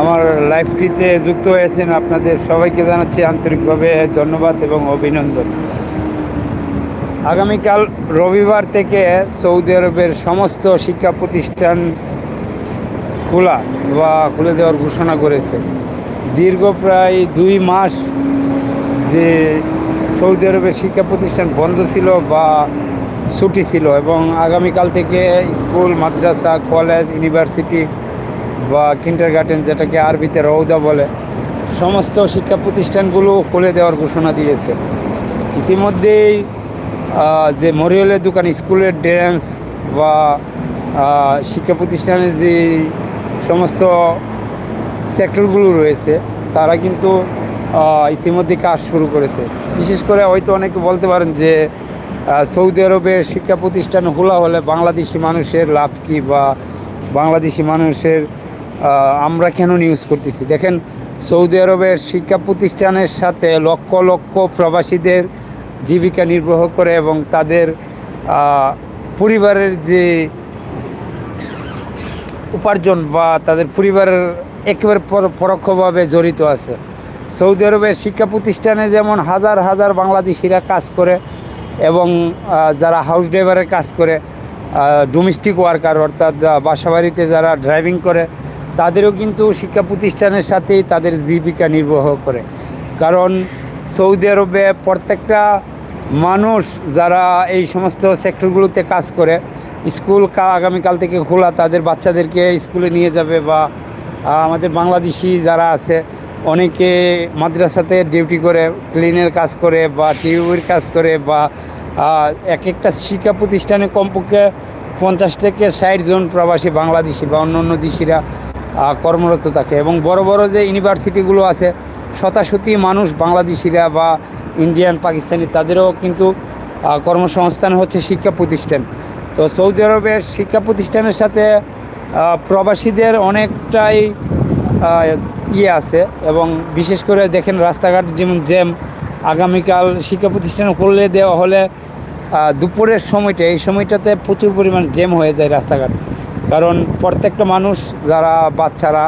আমার লাইফটিতে যুক্ত হয়েছেন আপনাদের সবাইকে জানাচ্ছি আন্তরিকভাবে ধন্যবাদ এবং অভিনন্দন। আগামীকাল রবিবার থেকে সৌদি আরবের সমস্ত শিক্ষা প্রতিষ্ঠান খোলা বা খুলে দেওয়ার ঘোষণা করেছে। দীর্ঘ প্রায় দুই মাস যে সৌদি আরবের শিক্ষা প্রতিষ্ঠান বন্ধ ছিল বা ছুটি ছিল এবং আগামীকাল থেকে স্কুল, মাদ্রাসা, কলেজ, ইউনিভার্সিটি বা কিন্টার গার্ডেন যেটাকে আরবিতে রৌদা বলে, সমস্ত শিক্ষা প্রতিষ্ঠানগুলো খুলে দেওয়ার ঘোষণা দিয়েছে। ইতিমধ্যেই যে মরিয়লের দোকান, স্কুলের ড্যান্স বা শিক্ষা প্রতিষ্ঠানের যে সমস্ত সেক্টরগুলো রয়েছে, তারা কিন্তু ইতিমধ্যে কাজ শুরু করেছে। বিশেষ করে হয়তো অনেকে বলতে পারেন যে সৌদি আরবে শিক্ষা প্রতিষ্ঠান খোলা হলে বাংলাদেশি মানুষের লাভ কী বা বাংলাদেশি মানুষের আমরা কেন নিউজ করতেছি? দেখেন, সৌদি আরবের শিক্ষা প্রতিষ্ঠানের সাথে লক্ষ লক্ষ প্রবাসীদের জীবিকা নির্বাহ করে এবং তাদের পরিবারের যে উপার্জন বা তাদের পরিবারের একেবারে পরোক্ষভাবে জড়িত আছে। সৌদি আরবের শিক্ষা প্রতিষ্ঠানে যেমন হাজার হাজার বাংলাদেশিরা কাজ করে এবং যারা হাউস ড্রাইভারের কাজ করে ডোমেস্টিক ওয়ার্কার অর্থাৎ বাসাবাড়িতে যারা ড্রাইভিং করে তাদেরও কিন্তু শিক্ষা প্রতিষ্ঠানের সাথেই তাদের জীবিকা নির্বাহ করে। কারণ সৌদি আরবে প্রত্যেকটা মানুষ যারা এই সমস্ত সেক্টরগুলোতে কাজ করে, স্কুল আগামীকাল থেকে খোলা, তাদের বাচ্চাদেরকে স্কুলে নিয়ে যাবে বা আমাদের বাংলাদেশি যারা আছে, অনেকে মাদ্রাসাতে ডিউটি করে, ক্লিনের কাজ করে বা টিউবের কাজ করে বা এক একটা শিক্ষা প্রতিষ্ঠানে কমপক্ষে পঞ্চাশ থেকে ষাট জন প্রবাসী বাংলাদেশি বা অন্য অন্য দেশিরা কর্মরত থাকে এবং বড় বড় যে ইউনিভার্সিটিগুলো আছে, শতাশতি মানুষ বাংলাদেশিরা বা ইন্ডিয়ান, পাকিস্তানি, তাদেরও কিন্তু কর্মসংস্থান হচ্ছে শিক্ষা প্রতিষ্ঠান। তো সৌদি আরবের শিক্ষা প্রতিষ্ঠানের সাথে প্রবাসীদের অনেকটাই ইয়ে আছে এবং বিশেষ করে দেখেন রাস্তাঘাট যেমন জ্যাম, আগামীকাল শিক্ষা প্রতিষ্ঠান খুলে দেওয়া হলে দুপুরের সময়টা, এই সময়টাতে প্রচুর পরিমাণ জ্যাম হয়ে যায় রাস্তাঘাট। কারণ প্রত্যেকটা মানুষ, যারা বাচ্চারা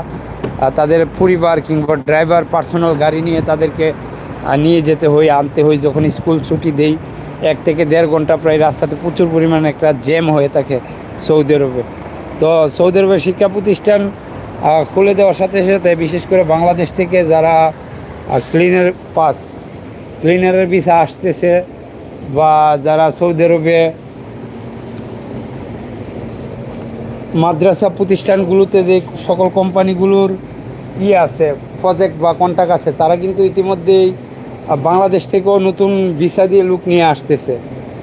তাদের পরিবার কিংবা ড্রাইভার, পার্সোনাল গাড়ি নিয়ে তাদেরকে নিয়ে যেতে হয়, আনতে হয়। যখন স্কুল ছুটি দেই, এক থেকে দেড় ঘণ্টা প্রায় রাস্তাতে প্রচুর পরিমাণে একটা জ্যাম হয়ে থাকে সৌদি আরবে। তো সৌদি আরবের শিক্ষা প্রতিষ্ঠান খুলে দেওয়ার সাথে সাথে, বিশেষ করে বাংলাদেশ থেকে যারা ক্লিনার পাস ক্লিনারের ভিসা আসতেছে বা যারা সৌদি আরবে মাদ্রাসা প্রতিষ্ঠানগুলোতে যে সকল কোম্পানিগুলোর ইয়ে আছে প্রজেক্ট বা কন্ট্যাক্ট আছে তারা কিন্তু ইতিমধ্যেই আহ, বাংলাদেশ থেকেও নতুন ভিসা দিয়ে লুক নিয়ে আসতেছে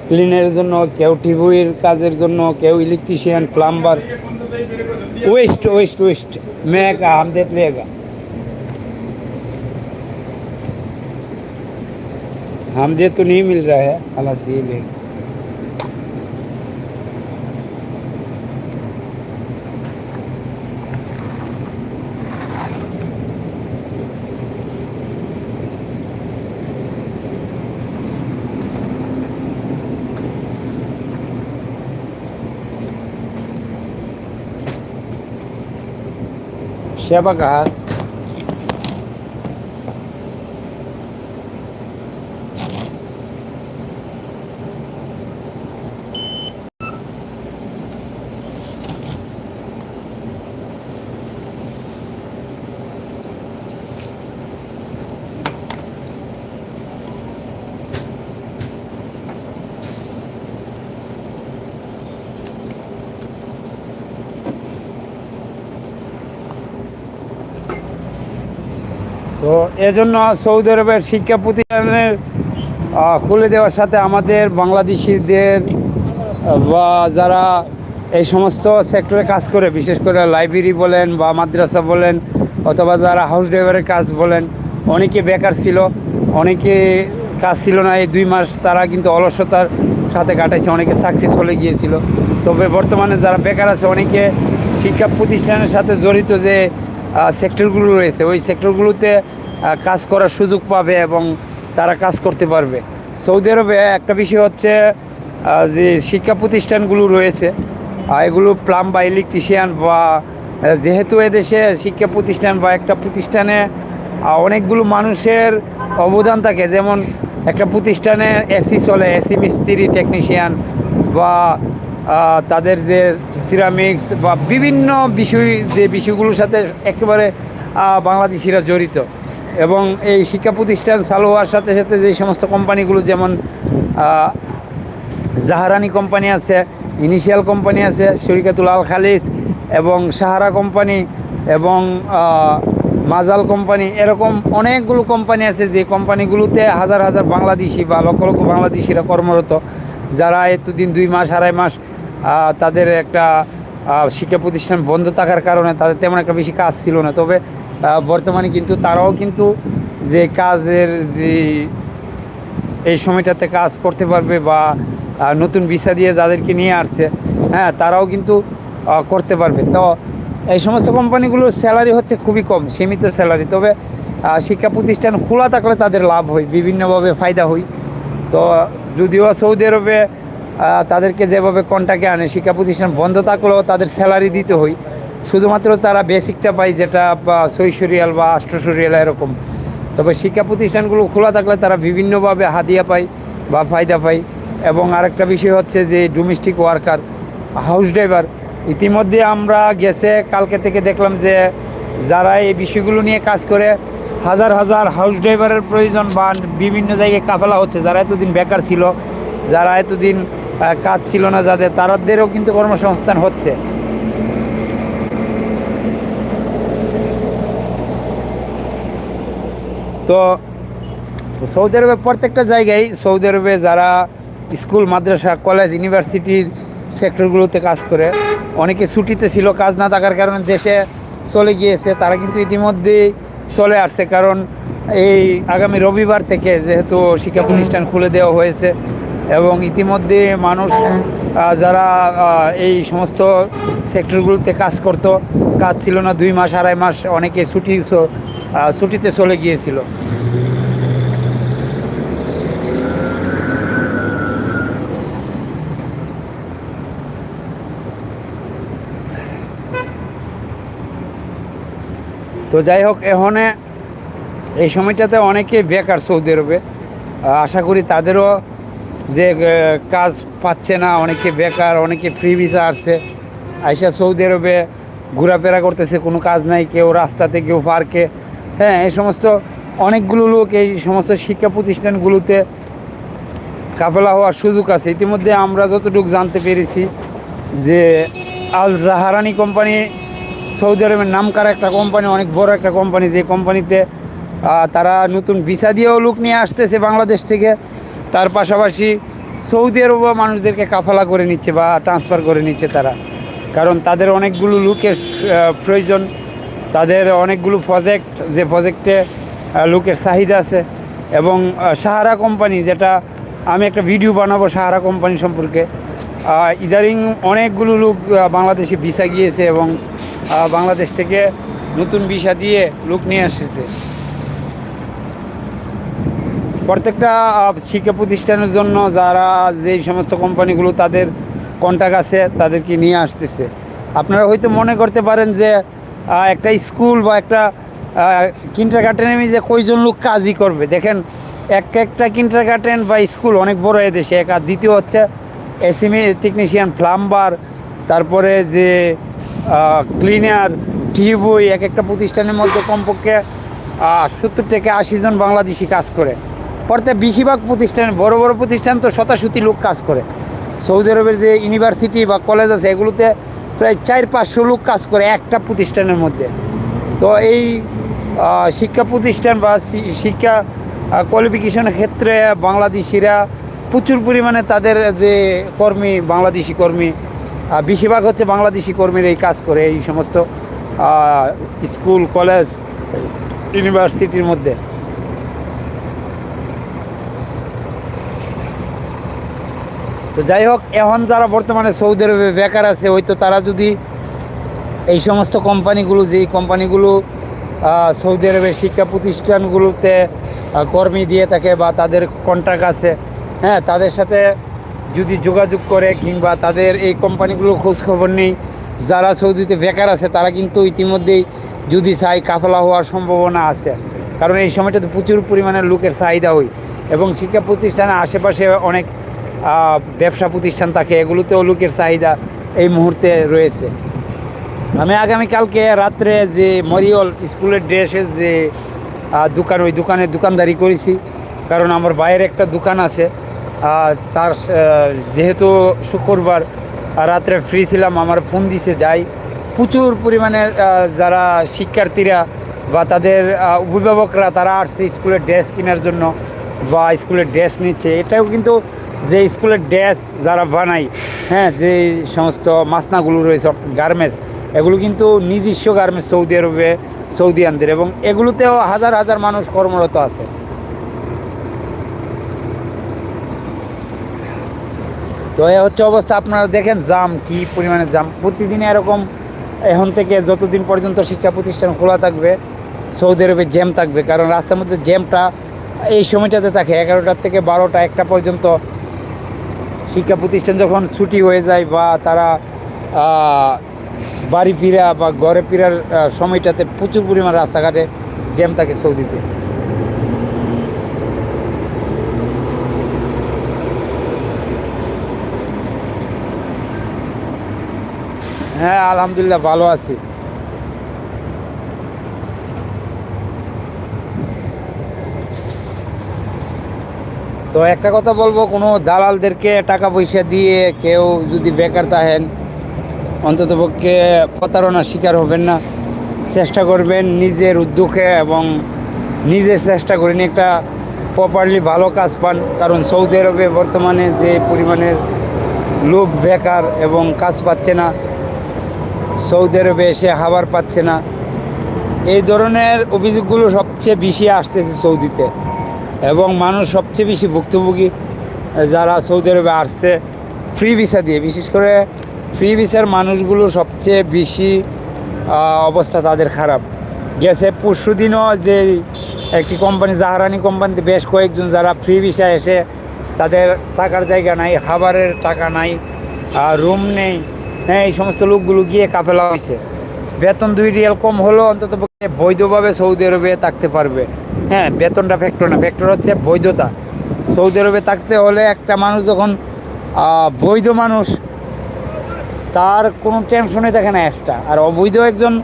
ক্লিনের জন্য কেউ টিভির কাজের জন্য কেউ electrician plumber waste waste waste মেয়েকা हम देख लेगा हम दे तो नहीं मिल रहा है हालांकि ये लेगा Siapa, এজন্য সৌদি আরবের শিক্ষা প্রতিষ্ঠানের খুলে দেওয়ার সাথে আমাদের বাংলাদেশিদের, বা যারা এই সমস্ত সেক্টরে কাজ করে, বিশেষ করে লাইব্রেরি বলেন বা মাদ্রাসা বলেন, অথবা যারা হাউস ড্রাইভারের কাজ বলেন, অনেকে বেকার ছিল, অনেকে কাজ ছিল না এই দুই মাস, তারা কিন্তু অলসতার সাথে কাটাইছে, অনেকে চাকরি চলে গিয়েছিল। তবে বর্তমানে যারা বেকার আছে, অনেকে শিক্ষা প্রতিষ্ঠানের সাথে জড়িত যে সেক্টরগুলো রয়েছে, ওই সেক্টরগুলোতে কাজ করার সুযোগ পাবে এবং তারা কাজ করতে পারবে। সৌদি আরবে একটা বিষয় হচ্ছে যে শিক্ষা প্রতিষ্ঠানগুলো রয়েছে এগুলো প্লাম বা ইলেকট্রিশিয়ান বা যেহেতু এদেশে শিক্ষা প্রতিষ্ঠান বা একটা প্রতিষ্ঠানে অনেকগুলো মানুষের অবদান থাকে, যেমন একটা প্রতিষ্ঠানে এসি চলে এসি মিস্ত্রি টেকনিশিয়ান বা তাদের যে সিরামিক্স বা বিভিন্ন বিষয়, যে বিষয়গুলোর সাথে একেবারে বাংলাদেশিরা জড়িত। এবং এই শিক্ষা প্রতিষ্ঠান চালু হওয়ার সাথে সাথে যে সমস্ত কোম্পানিগুলো, যেমন জাহারানি কোম্পানি আছে, ইনিশিয়াল কোম্পানি আছে, শরিকাতুল আল খালিস এবং সাহারা কোম্পানি এবং মাজাল কোম্পানি, এরকম অনেকগুলো কোম্পানি আছে যে কোম্পানিগুলোতে হাজার হাজার বাংলাদেশি বা লক্ষ লক্ষ বাংলাদেশিরা কর্মরত, যারা এতদিন দুই মাস, আড়াই মাস তাদের একটা শিক্ষা প্রতিষ্ঠান বন্ধ থাকার কারণে তাদের তেমন একটা বেশি কাজ ছিল না। তবে বর্তমানে কিন্তু তারাও কিন্তু যে কাজের যে এই সময়টাতে কাজ করতে পারবে বা নতুন ভিসা দিয়ে যাদেরকে নিয়ে আসছে হ্যাঁ তারাও কিন্তু করতে পারবে। তো এই সমস্ত কোম্পানিগুলোর স্যালারি হচ্ছে খুবই কম, সীমিত স্যালারি তবে শিক্ষা প্রতিষ্ঠান খোলা থাকলে তাদের লাভ হয়, বিভিন্নভাবে ফায়দা হয়। তো যদিও সৌদি আরবে তাদেরকে যেভাবে কন্টাকে আনে, শিক্ষা প্রতিষ্ঠান বন্ধ থাকলেও তাদের স্যালারি দিতে হয়। শুধুমাত্র তারা বেসিকটা পায় যেটা ছয়শো বা আটশোশো এরকম। তবে শিক্ষা প্রতিষ্ঠানগুলো খোলা থাকলে তারা বিভিন্নভাবে হাদিয়া পায় বা ফায়দা পায়। এবং আরেকটা বিষয় হচ্ছে যে ডোমেস্টিক ওয়ার্কার হাউস ড্রাইভার ইতিমধ্যে আমরা গেছে, কালকে থেকে দেখলাম যে যারা এই বিষয়গুলো নিয়ে কাজ করে, হাজার হাজার হাউস ড্রাইভারের প্রয়োজন বা বিভিন্ন জায়গায় কাফেলা হচ্ছে। যারা এতদিন বেকার ছিল, যারা এতদিন কাজ ছিল না যাদের তাদেরও কিন্তু কর্মসংস্থান হচ্ছে। তো সৌদি আরবে প্রত্যেকটা জায়গায় সৌদি আরবে যারা স্কুল, মাদ্রাসা, কলেজ ইউনিভার্সিটির সেক্টরগুলোতে কাজ করে, অনেকে ছুটিতে ছিল, কাজ না থাকার কারণে দেশে চলে গিয়েছে, তারা কিন্তু ইতিমধ্যে চলে আসছে। কারণ এই আগামী রবিবার থেকে যেহেতু শিক্ষা প্রতিষ্ঠান খুলে দেওয়া হয়েছে এবং ইতিমধ্যে মানুষ যারা এই সমস্ত সেক্টরগুলোতে কাজ করতো, কাজ ছিল না, দুই মাস, আড়াই মাস অনেকে ছুটি ছুটিতে চলে গিয়েছিল। তো যাই হোক, এখানে এই সময়টাতে অনেকে বেকার সৌদি আরবে। আশা করি তাদেরও যে কাজ পাচ্ছে না, অনেকে বেকার, অনেকে ফ্রি ভিসা আসছে। আইসা সৌদি আরবে ঘোরাফেরা করতেছে, কোনো কাজ নাই, কেউ রাস্তাতে, কেউ পার্কে হ্যাঁ এই সমস্ত অনেকগুলো লোক এই সমস্ত শিক্ষা প্রতিষ্ঠানগুলোতে কাফেলা হওয়ার সুযোগ আছে। ইতিমধ্যে আমরা যতটুকু জানতে পেরেছি যে আল জাহারানি কোম্পানি সৌদি আরবের নামকার একটা কোম্পানি, অনেক বড় একটা কোম্পানি, যে কোম্পানিতে তারা নতুন ভিসা দিয়েও লোক নিয়ে আসতেছে বাংলাদেশ থেকে। তার পাশাপাশি সৌদি আরবও মানুষদেরকে কাফালা করে নিচ্ছে বা ট্রান্সফার করে নিচ্ছে তারা। কারণ তাদের অনেকগুলো লোকের প্রয়োজন তাদের অনেকগুলো প্রজেক্ট যে প্রজেক্টে লোকের চাহিদা আছে এবং সাহারা কোম্পানি যেটা আমি একটা ভিডিও বানাবো সাহারা কোম্পানি সম্পর্কে। ইদারিং অনেকগুলো লোক বাংলাদেশে ভিসা গিয়েছে এবং বাংলাদেশ থেকে নতুন ভিসা দিয়ে লোক নিয়ে এসেছে প্রত্যেকটা শিক্ষা প্রতিষ্ঠানের জন্য যারা যেই সমস্ত কোম্পানিগুলো তাদের কন্ট্যাক্ট আছে, তাদেরকে নিয়ে আসতেছে। আপনারা হয়তো মনে করতে পারেন যে একটা স্কুল বা একটা কিন্টার গার্ডেনে যে কয়জন লোক কাজই করবে? দেখেন, এক একটা কিন্টার গার্ডেন বা স্কুল অনেক বড় এদেশে এক আর দ্বিতীয় হচ্ছে এসিমি টেকনিশিয়ান প্লাম্বার তারপরে যে ক্লিনার টিউবই এক একটা প্রতিষ্ঠানের মধ্যে কমপক্ষে সত্তর থেকে আশি জন বাংলাদেশি কাজ করে। প্রত্যেক বেশিরভাগ প্রতিষ্ঠান, বড় বড় প্রতিষ্ঠান তো শতাশতি লোক কাজ করে। সৌদি আরবের যে ইউনিভার্সিটি বা কলেজ আছে, এগুলোতে প্রায় চার পাঁচশো লোক কাজ করে একটা প্রতিষ্ঠানের মধ্যে। তো এই শিক্ষা প্রতিষ্ঠান বা শিক্ষা কোয়ালিফিকেশনের ক্ষেত্রে বাংলাদেশিরা প্রচুর পরিমাণে তাদের যে কর্মী, বাংলাদেশি কর্মী বেশিরভাগ হচ্ছে বাংলাদেশি কর্মীর এই কাজ করে এই সমস্ত স্কুল, কলেজ, ইউনিভার্সিটির মধ্যে। তো যাই হোক, এখন যারা বর্তমানে সৌদি আরবে বেকার আছে, হয়তো তারা যদি এই সমস্ত কোম্পানিগুলো যেই কোম্পানিগুলো সৌদি আরবের শিক্ষা প্রতিষ্ঠানগুলোতে কর্মী দিয়ে থাকে বা তাদের কন্ট্রাক্ট আছে হ্যাঁ তাদের সাথে যদি যোগাযোগ করে কিংবা তাদের এই কোম্পানিগুলোর খোঁজ খবর নেই, যারা সৌদিতে বেকার আছে, তারা কিন্তু ইতিমধ্যেই যদি চাই কাফলা হওয়ার সম্ভাবনা আছে। কারণ এই সময়টাতে প্রচুর পরিমাণে লোকের চাহিদা হয় এবং শিক্ষা প্রতিষ্ঠানের আশেপাশে অনেক ব্যবসা প্রতিষ্ঠান থাকে, এগুলোতেও লোকের চাহিদা এই মুহূর্তে রয়েছে। আমি আগামীকালকে রাত্রে যে মরিয়ল স্কুলের ড্রেসের যে দোকান, ওই দোকানে দোকানদারি করেছি, কারণ আমার বাইরে একটা দোকান আছে তার যেহেতু শুক্রবার রাত্রে ফ্রি ছিলাম, আমার ফোন দিছে যাই। প্রচুর পরিমাণে যারা শিক্ষার্থীরা বা তাদের অভিভাবকরা, তারা আসছে স্কুলের ড্রেস কেনার জন্য বা স্কুলের ড্রেস নিচ্ছে। এটাও কিন্তু যে স্কুলের ড্রেস যারা বানায় হ্যাঁ যে সমস্ত মাসনাগুলো রয়েছে গার্মেন্টস এগুলো কিন্তু নিজস্ব গার্মেন্টস সৌদি আরবে সৌদিয়ানদের এবং এগুলোতেও হাজার হাজার মানুষ কর্মরত আছে। তো এ হচ্ছে অবস্থা, আপনারা দেখেন জাম, কি পরিমাণে জাম। প্রতিদিন এরকম, এখন থেকে যতদিন পর্যন্ত শিক্ষা প্রতিষ্ঠান খোলা থাকবে, সৌদি আরবে জ্যাম থাকবে, কারণ রাস্তার মধ্যে জ্যামটা এই সময়টাতে থাকে, এগারোটার থেকে বারোটা, একটা পর্যন্ত শিক্ষা প্রতিষ্ঠান যখন ছুটি হয়ে যায় বা তারা বাড়ি ফিরা বা ঘরে ফিরার সময়টাতে প্রচুর পরিমাণ রাস্তাঘাটে জ্যাম থাকে সৌদিতে। হ্যাঁ আলহামদুলিল্লাহ ভালো আছি। তো একটা কথা বলব, কোনো দালালদেরকে টাকা পয়সা দিয়ে কেউ যদি বেকার থাকেন, অন্ততপক্ষে প্রতারণার শিকার হবেন না। চেষ্টা করবেন নিজের উদ্যোগে এবং নিজে চেষ্টা করেন একটা প্রপারলি ভালো কাজ পান। কারণ সৌদি আরবে বর্তমানে যে পরিমাণের লোক বেকার এবং কাজ পাচ্ছে না, সৌদি আরবে এসে খাবার পাচ্ছে না, এই ধরনের অভিযোগগুলো সবচেয়ে বেশি আসতেছে সৌদিতে। এবং মানুষ সবচেয়ে বেশি ভুক্তভোগী যারা সৌদি আরবে আসছে ফ্রি ভিসা দিয়ে। বিশেষ করে ফ্রি ভিসার মানুষগুলো সবচেয়ে বেশি অবস্থা তাদের খারাপ। গেছে পরশু দিনও যে একটি কোম্পানি জাহারানি কোম্পানিতে বেশ কয়েকজন যারা ফ্রি ভিসা এসে তাদের থাকার জায়গা নাই, খাবারের টাকা নাই রুম নেই হ্যাঁ এই সমস্ত লোকগুলো গিয়ে কাফেলা হয়েছে। বেতন দুই রিয়াল কম হলেও অন্তত বৈধভাবে সৌদি আরবে থাকতে পারবে। হ্যাঁ বেতনটা ফ্যাক্টর না। ফ্যাক্টর হচ্ছে বৈধতা। সৌদি আরবে থাকতে হলে একটা মানুষ যখন বৈধ মানুষ, তার কোনো টেনশনে থাকে না একটা আর অবৈধ একজন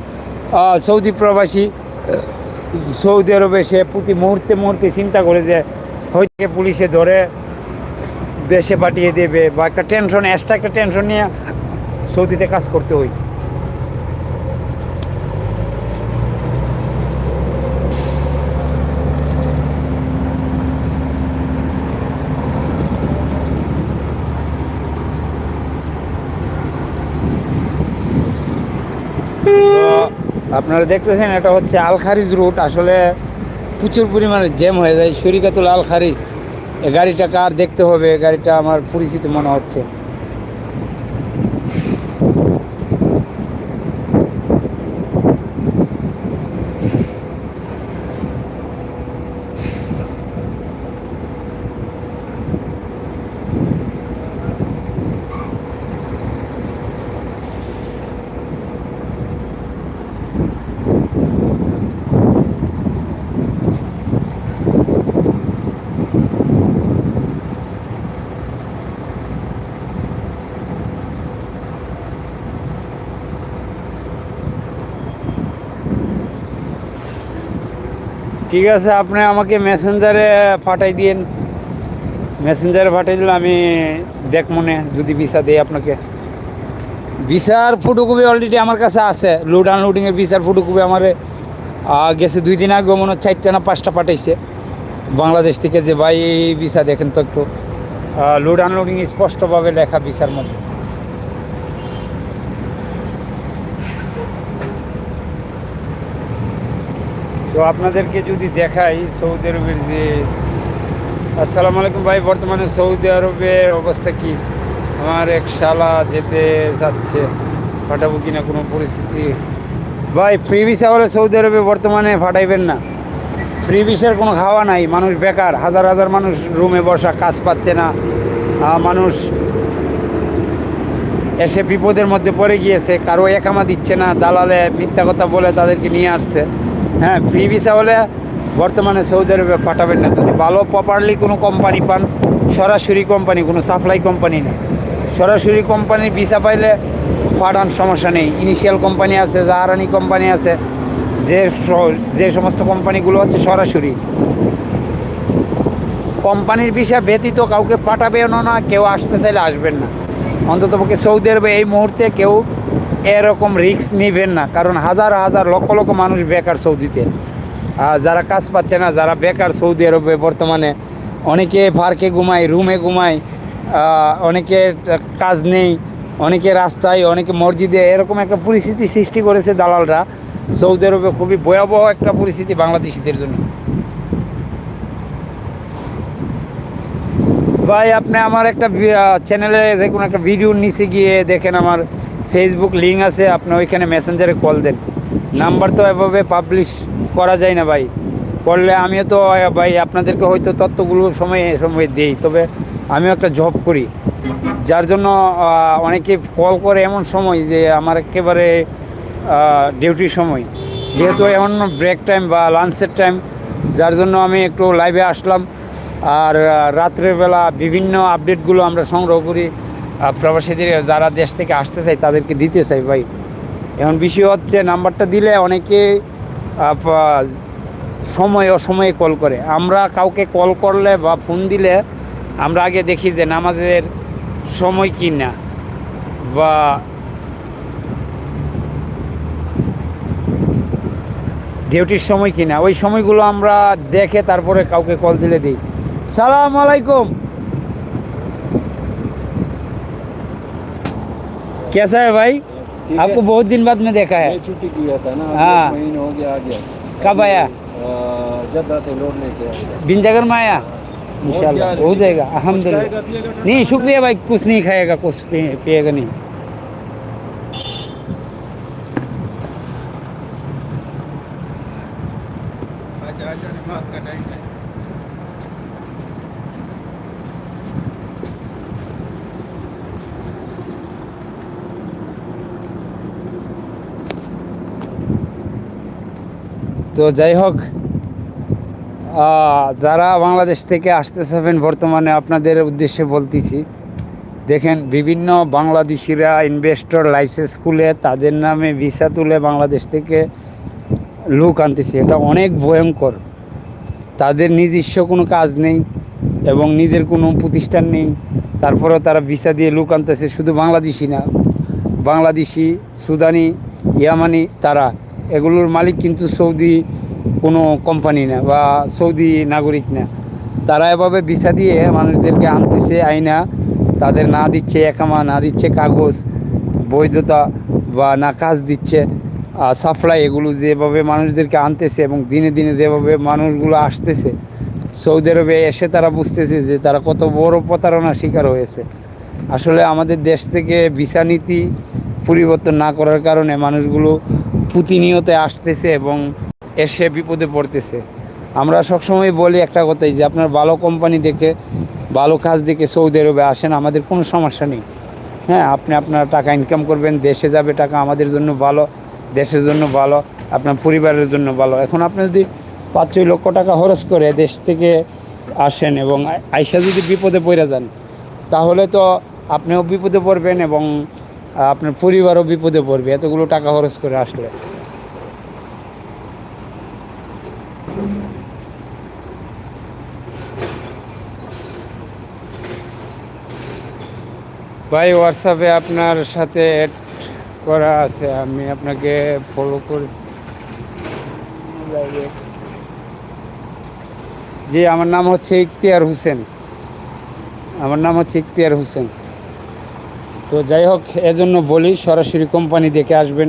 সৌদি প্রবাসী, সৌদি আরবে সে প্রতি মুহূর্তে মুহূর্তে চিন্তা করে যে, হয়তো পুলিশে ধরে দেশে পাঠিয়ে দেবে বা একটা টেনশন এক্সট্রা একটা টেনশন নিয়ে সৌদিতে কাজ করতে হয় তো আপনারা দেখতেছেন, এটা হচ্ছে আলখারিজ রুট। আসলে প্রচুর পরিমাণে জ্যাম হয়ে যায়। শরিকাতুল আলখারিজ এ গাড়িটা কার দেখতে হবে? গাড়িটা আমার পরিচিত মনে হচ্ছে। ঠিক আছে, আপনি আমাকে মেসেঞ্জারে পাঠাই দিন মেসেঞ্জারে পাঠাই দিলে আমি দেখ মনে, যদি ভিসা দেই আপনাকে। ভিসার ফটোকপি অলরেডি আমার কাছে আছে। লোড আনলোডিংয়ের ভিসার ফটোকপি আমার গেছে দুই দিন আগে, মনে হয় চারটা না পাঁচটা পাঠাইছে। বাংলাদেশ থেকে যে, ভাই ভিসা দেখেন তো একটু। লোড আনলোডিং স্পষ্টভাবে লেখা ভিসার মধ্যে। তো আপনাদেরকে যদি দেখাই সৌদি আরবের যে, আসসালামু আলাইকুম ভাই, বর্তমানে সৌদি আরবের অবস্থা কি? আমার এক শালা যেতে যাচ্ছে, পাঠাবো কিনা কোনো পরিস্থিতি? ভাই ফ্রি ভিসা হলে সৌদি আরবে বর্তমানে ফাটাইবেন না। ফ্রি ভিসার কোনো খাওয়া নাই, মানুষ বেকার, হাজার হাজার মানুষ রুমে বসা, কাজ পাচ্ছে না। মানুষ এসে বিপদের মধ্যে পড়ে গিয়েছে, কারও একামা দিচ্ছে না, দালালে মিথ্যা কথা বলে তাদেরকে নিয়ে আসছে। হ্যাঁ ফ্রি ভিসা হলে বর্তমানে সৌদি আরবে পাঠাবেন না। যদি ভালো প্রপারলি কোনো কোম্পানি পান, সরাসরি কোম্পানি কোনো সাপ্লাই কোম্পানি না সরাসরি কোম্পানির ভিসা পাইলে পাঠান, সমস্যা নেই। ইনিশিয়াল কোম্পানি আছে জাহারানি কোম্পানি আছে, যে যে সমস্ত কোম্পানিগুলো হচ্ছে সরাসরি। কোম্পানির ভিসা ব্যতীত কাউকে পাঠাবেন না, কেউ আসতে চাইলে আসবেন না। অন্তত পক্ষে সৌদি আরবে এই মুহূর্তে কেউ এরকম রিস্ক নেবেন না। কারণ হাজার হাজার লক্ষ লক্ষ মানুষ বেকার সৌদিতে। যারা কাজ পাচ্ছে না, যারা বেকার সৌদি আরবে বর্তমানে, অনেকে পার্কে ঘুমায় রুমে ঘুমায় অনেকে কাজ নেই, অনেকে রাস্তায়, অনেকে মসজিদে, এরকম একটা পরিস্থিতি সৃষ্টি করেছে দালালরা। সৌদি আরবে খুবই ভয়াবহ একটা পরিস্থিতি বাংলাদেশিদের জন্য। ভাই, আপনি আমার একটা চ্যানেলে দেখুন, একটা ভিডিওর নিচে গিয়ে দেখেন আমার ফেসবুক লিঙ্ক আছে, আপনি ওইখানে মেসেঞ্জারে কল দেন। নাম্বার তো এভাবে পাবলিশ করা যায় না ভাই। করলে আমিও তো, ভাই, আপনাদেরকে হয়তো তথ্যগুলো সময়ে সময়ে দিই, তবে আমিও একটা জব করি। যার জন্য অনেকে কল করে এমন সময় যে আমার একেবারে ডিউটির সময়। যেহেতু এমন ব্রেক টাইম বা লাঞ্চের টাইম যার জন্য আমি একটু লাইভে আসলাম। আর রাত্রেবেলা বিভিন্ন আপডেটগুলো আমরা সংগ্রহ করি। প্রবাসীদের যারা দেশ থেকে আসতে চাই তাদেরকে দিতে চাই ভাই। এখন বিষয় হচ্ছে নাম্বারটা দিলে অনেকে সময় অসময়ে কল করে। আমরা কাউকে কল করলে বা ফোন দিলে আমরা আগে দেখি যে নামাজের সময় কি না বা ডিউটির সময় কিনা ওই সময়গুলো আমরা দেখে তারপরে কাউকে কল দিলে দিই। সালাম আলাইকুম। कैसा है भाई? आपको बहुत दिन बाद में देखा है। छुट्टी किया था ना हाँ। महीने हो गया आ गया कब आया? जद्दा से लौट लेके बिन जगर में आया? इंशाल्लाह हो? जाएगा ना? नहीं शुक्रिया भाई कुछ नहीं खाएगा कुछ पिएगा नहीं। आजा आजा नमाज़ का टाइम है। তো যাই হোক যারা বাংলাদেশ থেকে আসতে চাবেন বর্তমানে আপনাদের উদ্দেশ্যে বলতেছি, দেখেন বিভিন্ন বাংলাদেশিরা ইনভেস্টর লাইসেন্স খুলে তাদের নামে ভিসা তুলে বাংলাদেশ থেকে লোক আনতেছে। এটা অনেক ভয়ঙ্কর। তাদের নিজস্ব কোনো কাজ নেই এবং নিজের কোনো প্রতিষ্ঠান নেই। তারপরেও তারা ভিসা দিয়ে লোক আনতেছে। শুধু বাংলাদেশি না, বাংলাদেশি, সুদানি, ইয়ামানি, তারা এগুলোর মালিক কিন্তু সৌদি কোনো কোম্পানি না বা সৌদি নাগরিক না। তারা এভাবে ভিসা দিয়ে মানুষদেরকে আনতেছে, আইনা, তাদের না দিচ্ছে একামা, না দিচ্ছে কাগজ, বৈধতা বা না কাজ দিচ্ছে সাপ্লাই এগুলো যেভাবে মানুষদেরকে আনতেছে এবং দিনে দিনে যেভাবে মানুষগুলো আসতেছে, সৌদি আরবে এসে তারা বুঝতেছে যে তারা কত বড় প্রতারণার শিকার হয়েছে। আসলে আমাদের দেশ থেকে ভিসা নীতি পরিবর্তন না করার কারণে মানুষগুলো প্রতিনিয়ত আসতেছে এবং এসে বিপদে পড়তেছে। আমরা সবসময় বলি একটা কথাই যে, আপনার ভালো কোম্পানি দেখে, ভালো কাজ দেখে সৌদি আরবে আসেন, আমাদের কোনো সমস্যা নেই। হ্যাঁ আপনি আপনার টাকা ইনকাম করবেন, দেশে যাবে টাকা আমাদের জন্য ভালো, দেশের জন্য ভালো, আপনার পরিবারের জন্য ভালো। এখন আপনি যদি পাঁচ ছয় লক্ষ টাকা খরচ করে দেশ থেকে আসেন এবং আই- আইসা যদি বিপদে পড়ে যান, তাহলে তো আপনিও বিপদে পড়বেন এবং আপনার পরিবারও বিপদে পড়বে, এতগুলো টাকা খরচ করে আসলে। ভাই হোয়াটসঅ্যাপে আপনার সাথে অ্যাড করা আছে, আমি আপনাকে ফলো করি। জি, আমার নাম হচ্ছে ইখতিয়ার হোসেন। আমার নাম হচ্ছে ইখতিয়ার হোসেন। তো যাই হোক এজন্য বলি সরাসরি কোম্পানি দেখে আসবেন।